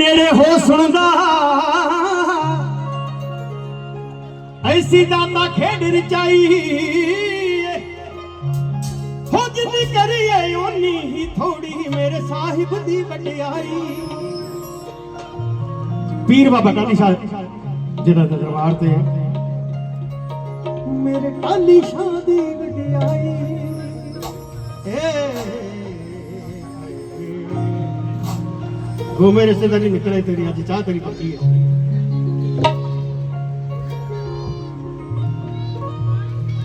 ਤੇਰੇ ਹੋ ਸੁਣਦਾ ਐਸੀ ਦਾਤਾ ਖੇਡ ਰਚਾਈ। ਹੋ ਜਿੰਨੀ ਕਰੀਏ ਓਨੀ ਹੀ ਥੋੜੀ, ਮੇਰੇ ਸਾਹਿਬ ਦੀ ਵਡਿਆਈ। ਪੀਰ ਬਾਬਾ ਕਾਲੀ ਸ਼ਾਹ ਜਿਹੜਾ ਦਰਬਾਰ ਤੇ ਮੇਰੇ ਕਾਲੀ ਸ਼ਾਹ ਦੀ ਵਡਿਆਈ। ਏ ਗੋ ਮੇਰੇ ਰਿਸ਼ਤੇਦਾਰੀ ਨਿਕਲੇ ਤੇਰੀ ਅੱਜ ਚਾਹ ਤੇਰੀ ਪੱਕੀ ਹੈ।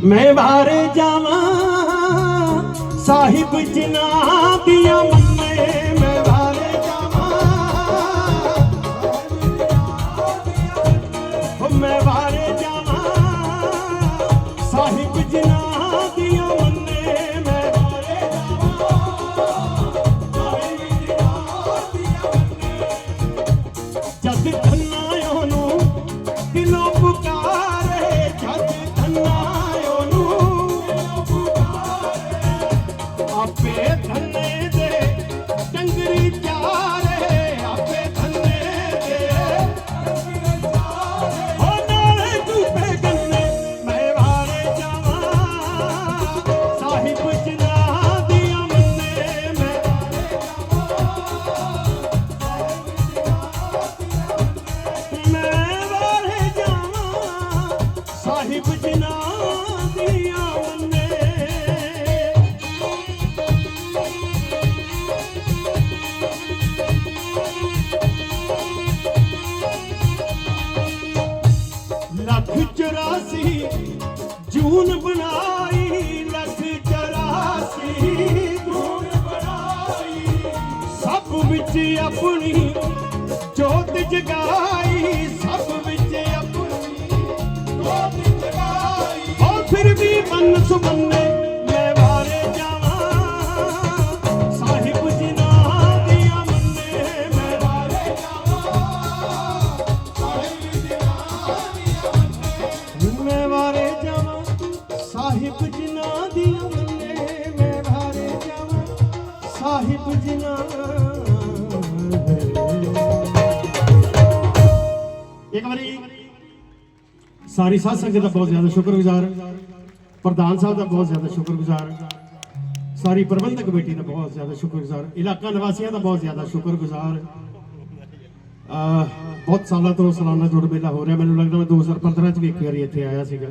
ਮੈਂ ਬਾਹਰ ਜਾਵਾਂ 84 ਜੂਨ ਬਣਾਈ ਲੱਖ 84 ਜੂਨ ਬਣਾਈ। ਸਭ ਵਿੱਚ ਆਪਣੀ ਜੋਤ ਜਗਾਈ ਸਾਹਿਬ ਇੱਕ ਵਾਰੀ ਸਾਰੀ ਸਾਧ ਸੰਗਤ ਦਾ ਬਹੁਤ ਜ਼ਿਆਦਾ ਸ਼ੁਕਰਗੁਜ਼ਾਰ, ਪ੍ਰਧਾਨ ਸਾਹਿਬ ਦਾ ਬਹੁਤ ਜ਼ਿਆਦਾ ਸ਼ੁਕਰਗੁਜ਼ਾਰ, ਸਾਰੀ ਪ੍ਰਬੰਧਕ ਕਮੇਟੀ ਦਾ ਬਹੁਤ ਜ਼ਿਆਦਾ ਸ਼ੁਕਰਗੁਜ਼ਾਰ, ਇਲਾਕਾ ਨਿਵਾਸੀਆਂ ਦਾ ਬਹੁਤ ਜ਼ਿਆਦਾ ਸ਼ੁਕਰਗੁਜ਼ਾਰ। ਬਹੁਤ ਸਾਲਾਂ ਤੋਂ ਸਾਲਾਨਾ ਜੋੜ ਮੇਲਾ ਹੋ ਰਿਹਾ। ਮੈਨੂੰ ਲੱਗਦਾ ਮੈਂ 2015 ਚ ਵੀ ਇੱਕ ਵਾਰੀ ਇੱਥੇ ਆਇਆ ਸੀਗਾ।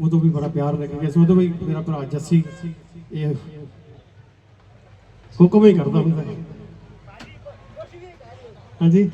ਉਦੋਂ ਵੀ ਬੜਾ ਪਿਆਰ ਲੱਗਿਆ ਸੀ। ਉਦੋਂ ਵੀ ਮੇਰਾ ਭਰਾ ਜੱਸੀ, ਇਹ ਹੁਕਮ ਹੀ ਕਰਦਾ ਹੁੰਦਾ। ਹਾਂਜੀ।